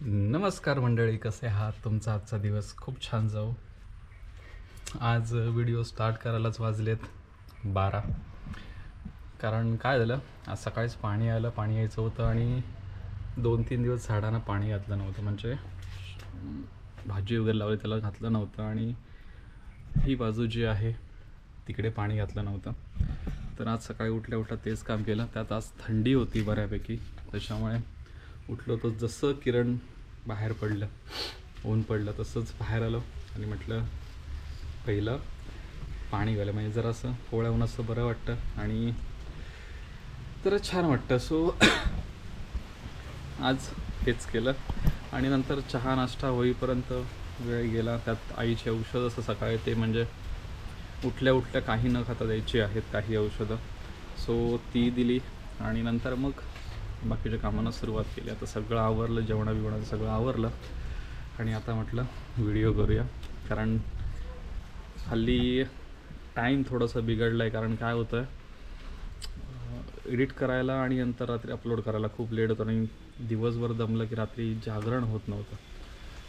नमस्कार मंडळी कसे आहात? तुमचा आजचा दिवस खूप छान जाऊ आज व्हिडिओ स्टार्ट करायलाच वाजलेत बारा. कारण काय झालं? आज सकाळीच पाणी आलं पाणी यायचं होतं आणि दोन तीन दिवस झाडांना पाणी घातलं नव्हतं. म्हणजे भाजी वगैरे लावली त्याला घातलं नव्हतं आणि ही बाजू जी आहे तिकडे पाणी घातलं नव्हतं. तर आज सकाळी उठल्या उठल्या तेच काम केलं. त्यात आज थंडी होती बऱ्यापैकी त्याच्यामुळे उठलो तर जसं किरण बाहेर पडलं ऊन पडलं तसंच बाहेर आलो आणि म्हटलं पहिलं पाणी घालं म्हणजे जरासं पोळ्या असं बरं वाटतं आणि जरा छान वाटतं. सो आज हेच केलं. आणि नंतर चहा नाश्ता होईपर्यंत वेळ गेला. त्यात आईचे औषध असं सकाळी ते म्हणजे उठल्या उठल्या काही न खाता द्यायची आहेत काही औषधं. सो ती दिली आणि नंतर मग बाकीच्या कामांना सुरुवात केली. आता सगळं आवरलं जेवणा बिवणाचं सगळं आवरलं. आणि आता म्हटलं व्हिडिओ करूया. कारण हल्ली टाईम थोडंसं बिघडलं आहे कारण काय होतं एडिट करायला आणि नंतर रात्री अपलोड करायला खूप लेट होतं. आणि दिवसभर दमलं की रात्री जागरण होत नव्हतं.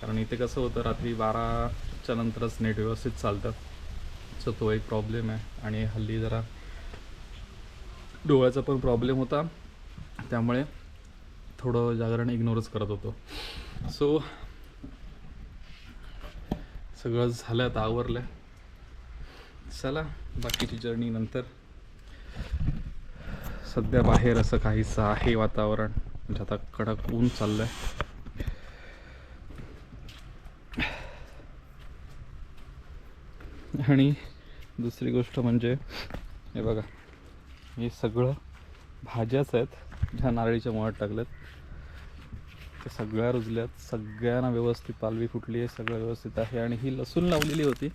कारण इथे कसं होतं रात्री बाराच्या नंतरच नेट व्यवस्थित चालतं. सो तो एक प्रॉब्लेम आहे. आणि हल्ली जरा डोळ्याचा पण प्रॉब्लेम होता. त्यामुळे थोडं जागरण इग्नोरच करत होतो. सो सगळं झालं आता आवरलं. चला बाकीची जर्नी नंतर. सध्या बाहेर असं काहीसं आहे वातावरण म्हणजे आता कडक ऊन चाललंय. आणि दुसरी गोष्ट म्हणजे हे बघा हे सगळं भाज्याच आहेत. ज्या नारळीच्या मुळात टाकल्यात. त्या सगळ्या रुजल्यात. सगळ्यांना व्यवस्थित पालवी फुटली आहे. सगळं व्यवस्थित आहे. आणि ही लसूण लावलेली होती.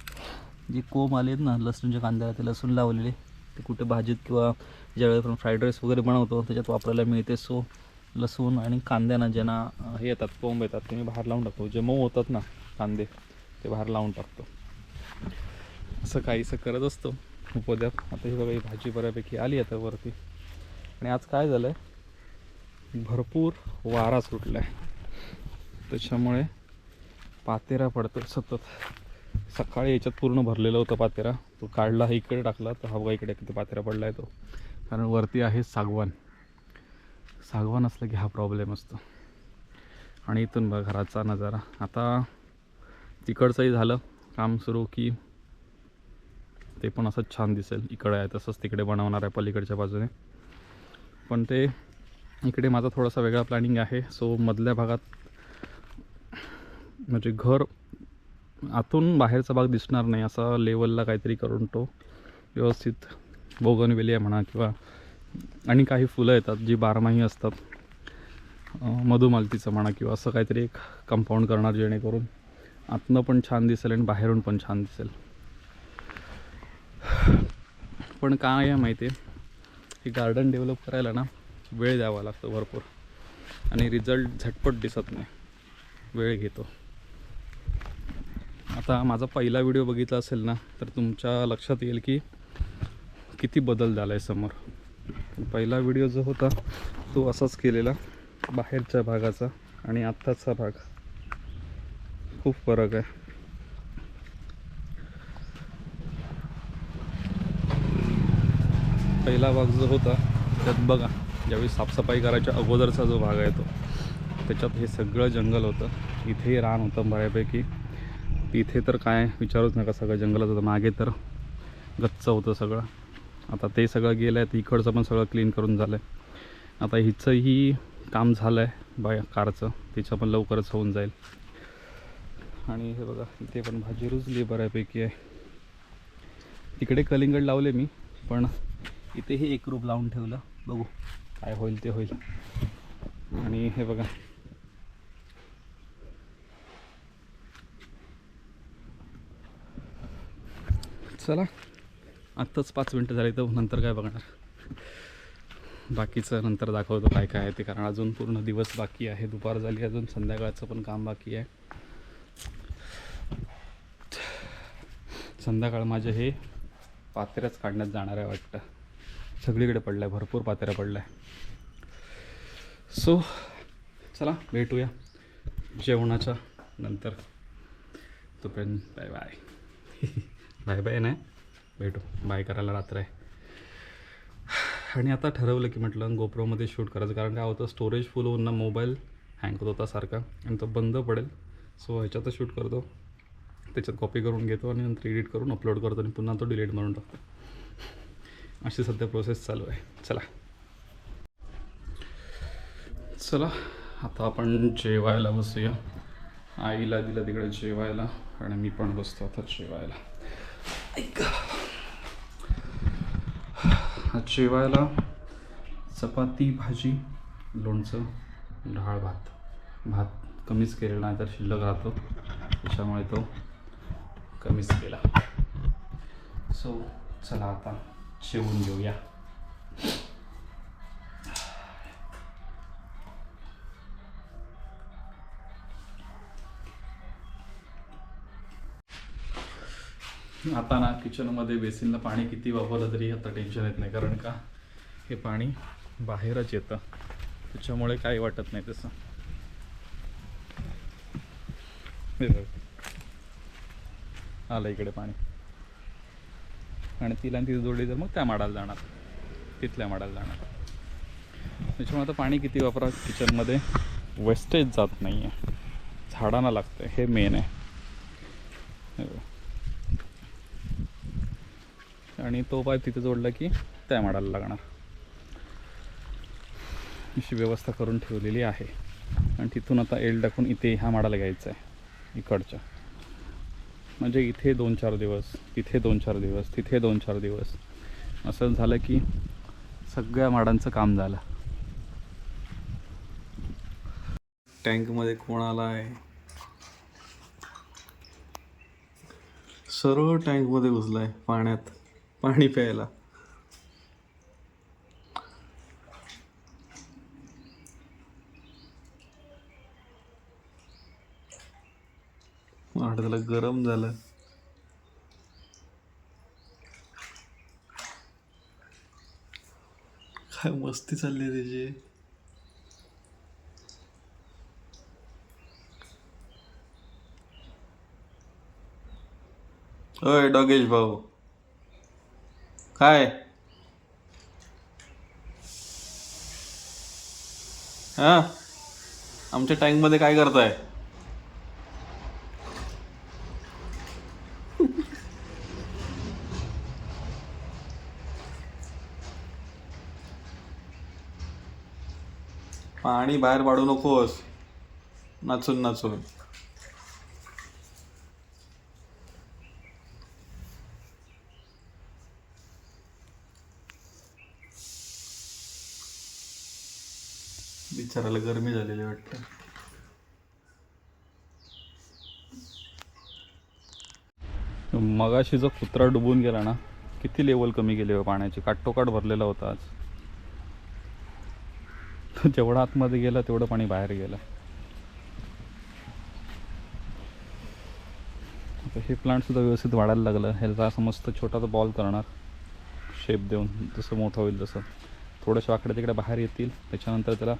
जी कोंब आलेत ना लसूणच्या कांद्याला ते लसूण लावलेले. ते कुठे भाजीत किंवा ज्यावेळेस आपण फ्राईड राईस वगैरे बनवतो त्याच्यात वापरायला मिळते. सो लसूण आणि कांद्यांना ज्यांना हे येतात कोंब येतात ते मी बाहेर लावून टाकतो. जे मऊ होतात ना कांदे ते बाहेर लावून टाकतो. असं काहीसं करत असतो. उपद्याप आता ही बघा ही भाजी बऱ्यापैकी आली आता वरती. आणि आज काय झालं आहे भरपूर वारा सुटला आहे त्याच्यामुळे पातेरा पडतो सतत. सकाळी याच्यात पूर्ण भरलेला होता पातेरा. तो काढला इकडे टाकला तर हवा इकडे किती पातेरा पडला आहे तो. कारण वरती आहे सागवान. सागवान असलं की हा प्रॉब्लेम असतो. आणि इथून बघा घराचा नजारा. आता तिकडचंही झालं काम सुरू की ते पण असंच छान दिसेल. इकडे आहे तसंच तिकडे बनवणार आहे पलीकडच्या बाजूने. पण ते इकडे माझा थोडासा वेगळा प्लॅनिंग आहे. सो मधल्या भागात म्हणजे घर आतून बाहेरचा भाग दिसणार नाही असा लेवलला काहीतरी करून तो व्यवस्थित बोगनवेलिया म्हणा किंवा आणि काही फुलं येतात जी बारमाही असतात. मधुमालतीचं म्हणा किंवा असं काहीतरी एक कंपाऊंड करणार जेणेकरून आतनं पण छान दिसेल आणि बाहेरून पण छान दिसेल. पण काय आहे माहिती आहे हे गार्डन डेव्हलप करायला ना वेळ द्यावा लागतो भरपूर. आणि रिझल्ट झटपट दिसत नाही. वेळ घेतो. आता माझा पहिला व्हिडिओ बघितला असेल ना तर तुमच्या लक्षात येईल की किती बदल झाला आहे समोर. पहिला व्हिडिओ जो होता तो असाच केलेला. बाहेरच्या भागाचा आणि आत्ताचा भाग. खूप फरक आहे. पहिला भाग जो होता त्यात बघा. ज्यावेळी साफसफाई करायच्या अगोदरचा जो भाग आहे तो त्याच्यात हे सगळं जंगल होतं. इथेही रान होतं बऱ्यापैकी. इथे तर काय विचारूच नका सगळं जंगलच होतं. मागे तर गच्च होतं सगळं. आता ते सगळं गेलं आहे इकडचं पण सगळं क्लीन करून झालं आहे आता हिचंही काम झालं आहे बाय कारचं. तिचं पण लवकरच होऊन जाईल. आणि हे बघा इथे पण भाजी रुजली बऱ्यापैकी आहे. तिकडे कलिंगड लावले मी पण इथेही एक रूप लावून ठेवलं. बघू. काय होईल ते होईल. आणि हे बघा. चला. आत्ताच पाच मिनटं झाली तर नंतर काय बघणार? बाकीचं नंतर दाखवतो काय काय आहे ते कारण अजून पूर्ण दिवस बाकी आहे. दुपार झाली अजून संध्याकाळचं पण काम बाकी आहे. संध्याकाळ माझे हे पातेऱ्याच काढण्यात जाणार आहे वाटतं. सगळीकडे पडलं आहे भरपूर पातेऱ्या पडल्या. आहे सो चला भेटूया जेवणाच्या नंतर. तोपर्यंत बाय बाय बाय बाय नाही. भेटू. बाय करायला रात्र आहे. आणि आता ठरवलं की म्हटलं गोप्रोमध्ये शूट करायचं. कारण काय होतं स्टोरेज फुल होऊन ना मोबाईल हँग होत होता सारखा. आणि तो बंद पडेल. सो ह्याच्यातच शूट करतो. त्याच्यात कॉपी करून घेतो आणि नंतर एडिट करून अपलोड करतो आणि पुन्हा तो डिलीट मारून टाकतो. अशी सध्या प्रोसेस चालू आहे. चला. चला आता आपण जेवायला बसूया. आईला दिलं तिकडे जेवायला आणि मी पण बसतो आता जेवायला. ऐका. जेवायला चपाती भाजी लोणचं डाळ भात भात कमीच केलेला नाही तर शिल्लक राहतो. त्याच्यामुळे तो कमीच केला. सो चला आता जेवून घेऊया. आता ना किचनमध्ये बेसिनला पाणी किती वापरलं तरी आता टेन्शन येत नाही. कारण का? हे पाणी बाहेरच येतं. त्याच्यामुळे काही वाटत नाही तसं. आलं इकडे पाणी. आणि तिला आणि तिथे जोडली तर मग त्या माडाला जाणार. तिथल्या माडाला जाणार. त्याच्यामुळे आता पाणी किती वापरा किचनमध्ये वेस्टेज जात नाही आहे झाडांना लागतं हे मेन आहे. आणि तो पाईप तिथे जोडला की त्या माडाला लागणार. अशी व्यवस्था करून ठेवलेली आहे. आणि तिथून आता एल टाकून इथे ह्या माडाला घ्यायचं आहे इकडच्या. म्हणजे इथे दोन चार दिवस तिथे दोन चार दिवस तिथे दोन चार दिवस. असं झालं की सगळ्या माडांचं काम झालं. टँकमध्ये कोण आला आहे? सरळ टँकमध्ये घुसलाय पाण्यात. पाणी प्यायला. वाटत त्याला गरम झालं. काय मस्ती चालली आहे त्याची अय डॉगेश भाऊ. काय? हा? आमच्या टँकमध्ये काय करताय? पाणी बाहेर पाडू नकोस. नाचून नाचून. बिचाराला गरमी झालेली वाटतं. मगाशी जो कुत्रा डुबून गेला ना किती लेवल कमी गेली हो पाण्याची? काटोकाट भरलेला होता आज. तो जेवढा आतमध्ये गेला तेवढं पाणी बाहेर गेलं. आता हे प्लांट सुद्धा व्यवस्थित वाढायला लागलं. ह्याचा असं मस्त छोटासा बॉल करणार. शेप देऊन जसं मोठं होईल तसं. थोडेसे आकडे तिकडे बाहेर येतील. त्याच्यानंतर त्याला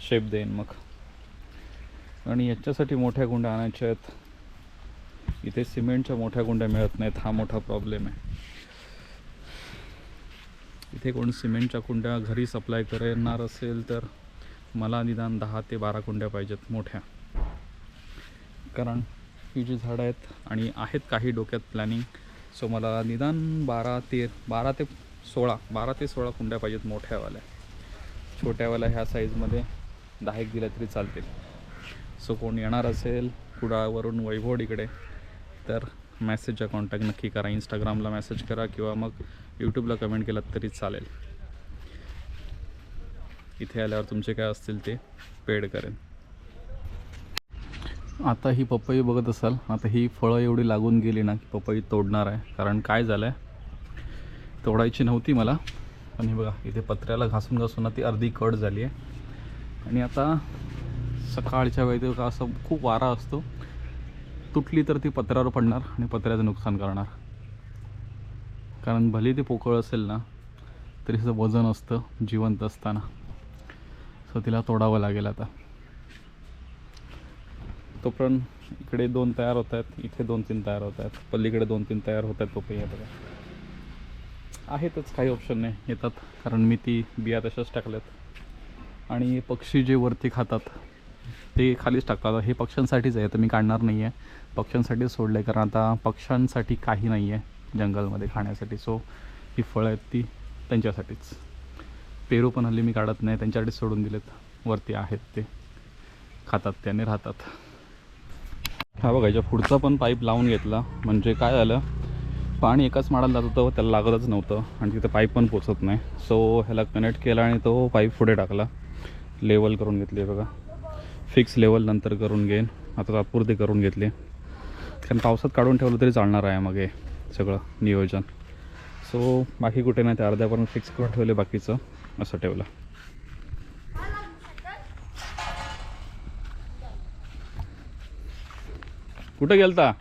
शेप देईन मग. आणि याच्यासाठी मोठ्या गुंड्या आणायच्या आहेत. इथे सिमेंटच्या मोठ्या गुंड्या मिळत नाहीत. हा मोठा प्रॉब्लेम आहे. इथे कोण सिमेंटच्या कुंड्या घरी सप्लाय करणार असेल तर मला निदान दहा ते बारा कुंड्या पाहिजेत मोठ्या. कारण ही जी झाडं आहेत आणि आहेत काही डोक्यात प्लॅनिंग सो मला निदान बारा ते बारा ते सोळा बारा ते सोळा कुंड्या पाहिजेत मोठ्यावाल्या. छोट्यावाल्या ह्या साईजमध्ये दहा एक दिल्या तरी चालतील. सो कोण येणार असेल कुडाळवरून वैभव इकडे तर मेसेजचा कॉन्टॅक्ट नक्की करा. इंस्टाग्रामला मेसेज करा किंवा मग यूट्यूबला कमेंट केलात तरी चालेल. इथे आल्यावर तुमचे काय असतील ते पेड करेन. आता ही पपई बघत असाल आता ही फळं एवढी लागून गेली ना की पपई तोडणार आहे. कारण काय झालं आहे तोडायची नव्हती मला. पण हे बघा इथे पत्र्याला घासून घासून ना ती अर्धी कट झाली आहे. आणि आता सकाळच्या वेळी का असं खूप वारा असतो. तुटली तर ती पत्र्यावर पडणार आणि पत्र्याचं नुकसान करणार. कारण भले ते पोकळ असेल ना तरी त्याचं वजन असतं जिवंत असताना. सो तिला तोडावं लागेल आता. तोपर्यंत इकडे दोन तयार होत आहेत इथे दोन तीन तयार होत आहेत पल्लीकडे दोन तीन तयार होत आहेत पपई बघा. आहेतच काही ऑप्शन नाही येतात कारण मी ती बिया तशाच टाकल्यात. आणि पक्षी जे वरती खातात ते खालीच टाकतात. हे पक्ष्यांसाठीच आहे तर मी काढणार नाही आहे पक्ष्यांसाठीच सोडलं आहे कारण आता पक्ष्यांसाठी काही नाही आहे जंगलमध्ये खाण्यासाठी. सो ही फळं आहेत ती त्यांच्यासाठीच. पेरू पण हल्ली मी काढत नाही त्यांच्यासाठीच सोडून दिलेत. वरती आहेत ते. खातात त्याने राहतात. हा बघायच्या पुढचा पण पाईप लावून घेतला. म्हणजे काय झालं? पाणी एकाच माडाला जात होतं त्याला लागतच नव्हतं. आणि तिथं पाईप पण पोचत नाही. सो ह्याला कनेक्ट केला आणि तो पाईप पुढे टाकला. लेवल करून घेतली बघा. फिक्स लेवल नंतर करून घेईन. आता तात्पुरती करून घेतली. कारण पावसात काढून ठेवलं तरी चालणार आहे मग हे सगळं नियोजन. सो बाकी कुठे नाही ते अर्ध्यापर्यंत फिक्स करून ठेवले बाकीचं. असं ठेवलं. कुठं गेलता?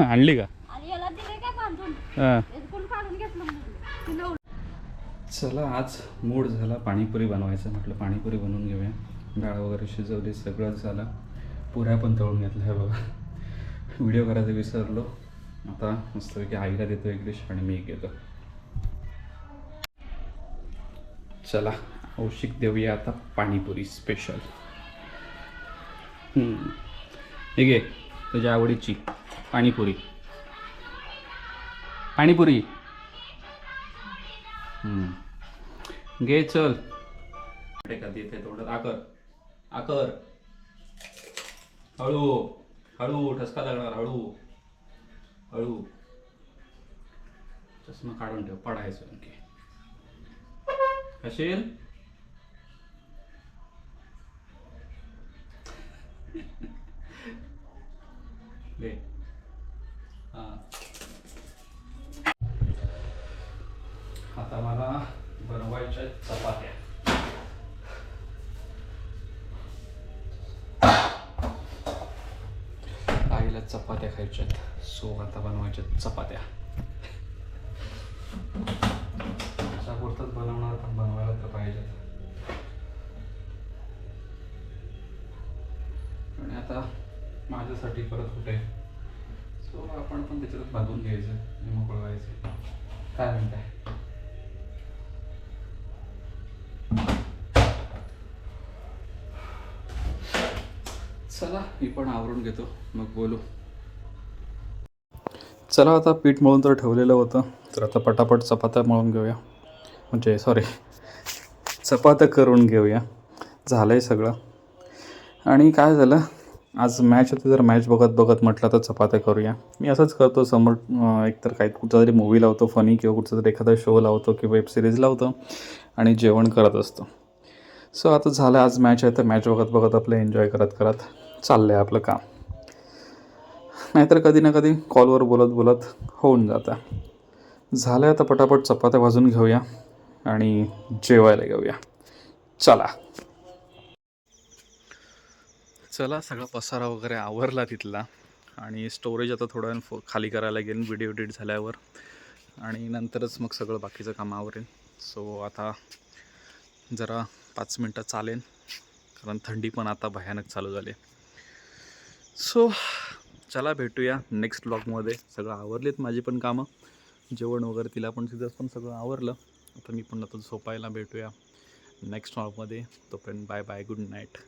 आणली का आणि याला दिले काय बांधून हां कोण काढून घेतलं म्हणून तिनं उल- चला आज मूड झाला पाणीपुरी बनवायचं म्हटलं पाणीपुरी बनवून घेऊया. डाळ वगैरे शिजवली सगळंच झालं. पुऱ्या पण तळून घेतल्या हे बघा. व्हिडिओ करायचं विसरलो. आता मस्तपैकी आईला देतो एक डिश आणि मी एक घेतो चला औषिक देऊया आता पाणीपुरी स्पेशल हे घे तुझ्या आवडीची पाणीपुरी. पाणीपुरी. हम्म. घे चल. कधी येते आकर. आकर. हळू. हळू. ठसका लागणार. हळू. हळू. चष्मा काढून ठेव. पडायचं आणखी. कशील घे आता मला बनवायच्या आहेत चपात्या. आईला चपात्या खायच्यात सो आता बनवायच्या चपात्या. अशा पुरतच बनवणार पण बनवायला तर पाहिजेत आणि आता माझ्यासाठी परत कुठे? सो आपण पण त्याच्यात बांधून घ्यायचं मोकळवायचं काय म्हणताय? चला मी पण आवरून घेतो. मग बोलू. चला आता पीठ मळून तर ठेवलेलं होतं. तर आता पटापट चपात्या मळून घेऊया. म्हणजे सॉरी चपात्या करून घेऊया. झालं आहे सगळं. आणि काय झालं? आज मॅच होती तर मॅच बघत बघत म्हटलं तर चपात्या करूया. मी असंच करतो समोर एकतर काही कुठचा तरी मूवी लावतो फनी किंवा कुठचा तरी एखादा शो लावतो किंवा वेब सिरीज लावतो आणि जेवण करत असतो. सो आता झालं आज मॅच आहे तर मॅच बघत बघत आपलं एन्जॉय करत करत चाललं आहे आपलं काम. नाहीतर कधी ना कधी कॉलवर बोलत बोलत होऊन जातं. झालं आता पटापट चपात्या भाजून घेऊया आणि जेवायला घेऊया चला. चला सगळा पसारा वगैरे आवरला तिथला. आणि स्टोरेज आता थोडं फो खाली करायला गेल व्हिडिओ एडिट झाल्यावर. आणि नंतरच मग सगळं बाकीचं काम आवरेल. सो आता जरा पाच मिनटं चालेल. कारण थंडी पण आता भयानक चालू झाली सो चला भेटूया नेक्स्ट ब्लॉगमध्ये सगळं आवरलेत माझी पण कामं. जेवण वगैरे तिला पण तिथं पण सगळं आवरलं. आता मी पण आता झोपायला भेटूया नेक्स्ट ब्लॉगमध्ये तोपर्यंत बाय बाय गुड नाईट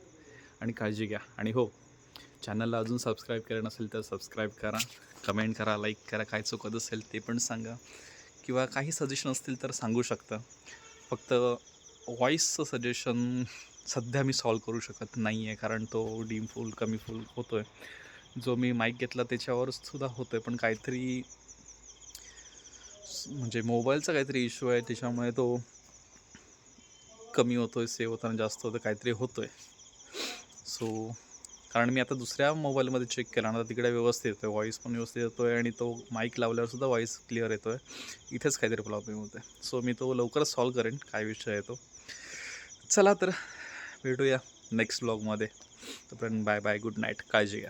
आणि काळजी घ्या. आणि हो चॅनलला अजून सबस्क्राईब केलं नसेल तर सबस्क्राईब करा. कमेंट करा लाईक करा. काय चुकत असेल ते पण सांगा. किंवा काही सजेशन असतील तर सांगू शकता. फक्त व्हॉईसचं सजेशन सध्या मी सॉल्व करू शकत नाही आहे कारण तो डीम फुल कमी फुल होतो आहे जो मी माईक घेतला त्याच्यावर सुद्धा होतो आहे पण काहीतरी म्हणजे मोबाईलचा काहीतरी इश्यू आहे त्याच्यामुळे तो कमी होतो आहे सेव्ह होताना जास्त होतं काहीतरी होतो आहे सो कारण मी आता दुसऱ्या मोबाईलमध्ये चेक केला ना तर तिकडे व्यवस्थित येतो आहे व्हॉईस पण व्यवस्थित येतो आहे आणि तो माईक लावल्यावरसुद्धा व्हॉईस क्लिअर येतो आहे इथेच काहीतरी प्रॉब्लेम होतो आहे सो मी तो लवकरच सॉल्व करेन काय विषय आहे तो. चला तर भेटूया नेक्स्ट ब्लॉगमध्ये तोपर्यंत बाय बाय गुड नाईट काळजी घ्या.